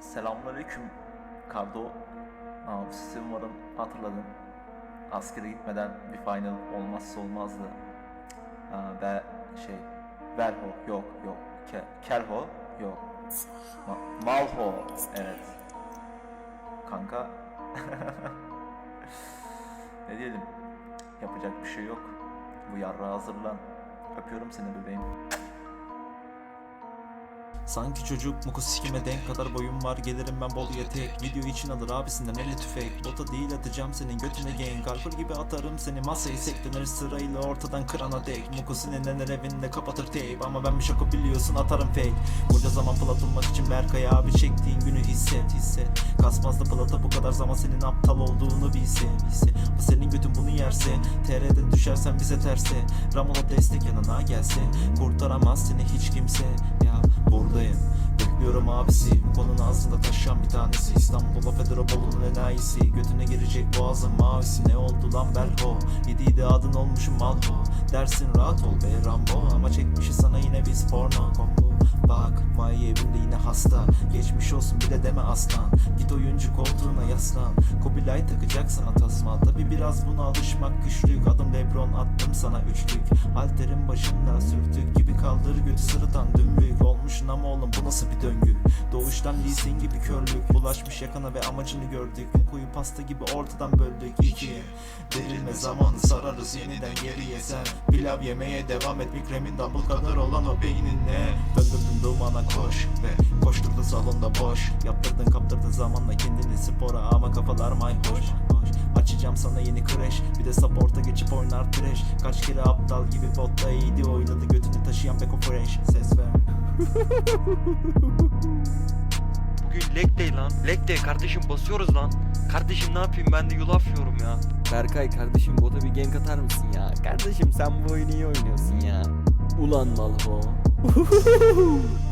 Selamünaleyküm Kardo. Aa, sizi umarım hatırladın. Askere gitmeden bir final olmazsa olmazdı. Aa, ve şey Velho yok yok. Ke, Kelho yok. Ma- Malho evet. Kanka. Ne diyelim? Yapacak bir şey yok. Bu yarra hazırlan. Öpüyorum seni bebeğim Sanki çocuk muku sikime denk kadar boyum var. Gelirim ben Bolu'ya tek Video için alır abisinden eli tüfek. Bota değil atacağım senin götüne gang Kalpır gibi atarım seni masayı seklenir Sırayla ortadan kırana dek. Muku sinirlenir evinde kapatır tape. Ama ben bir şoku biliyorsun atarım fake. Bunca zaman platılmak için Berkay abi çektiğin günü hisset hisset. Kasmazdı plata bu kadar zaman senin aptal olduğunu bilse bilse. Bu senin götün bunu yerse TR'den düşersen bize terse. Ramola destek yanına gelse. Kurtaramaz seni hiç kimse Bekliyorum abisi Konunun ağzında taşıyan bir tanesi. İstanbul'a Federopol'un enayisi. Götüne girecek boğazın mavisi. Ne oldu lan Belho Yediydi adın olmuşum Malho. Dersin rahat ol be Rambo. Ama çekmişi sana yine biz porno. Combo Bak May evinde yine hasta. Geçmiş olsun bile deme aslan. Git oyuncu koltuğuna yaslan. Kubilay takacak sana tasma Tabi biraz buna alışmak güçlük. Adım Lebron attım sana üçlük. Halterin başında sürtük kaldır götü sırıtan dümbük Olmuşsun ama oğlum bu nasıl bir döngü? Doğuştan lisin gibi körlük Bulaşmış yakana ve amacını gördük. Koyu pasta gibi ortadan böldük ikiye. Derilme zamanı sararız yeniden geriye sen. Pilav yemeye devam et Mikremin bu kadar olan o beyninle. Döndürdün dumana koş ve koşturdun salonda boş. Yaptırdın kaptırdın zamanla kendini spora ama kafalar mayhoş. hoş. Açacağım sana yeni crash Bir de support'a geçip oynar trash Kaç kere aptal gibi botta iyiydi oynadı Götünü taşıyan Beko Fresh Ses ver Bugün leg day lan. Leg day kardeşim basıyoruz lan. Kardeşim ne yapayım ben de yulaf yiyorum ya. Berkay kardeşim bota bir gank atar mısın ya? Kardeşim sen bu oyunu iyi oynuyorsun ya. Ulan Malho.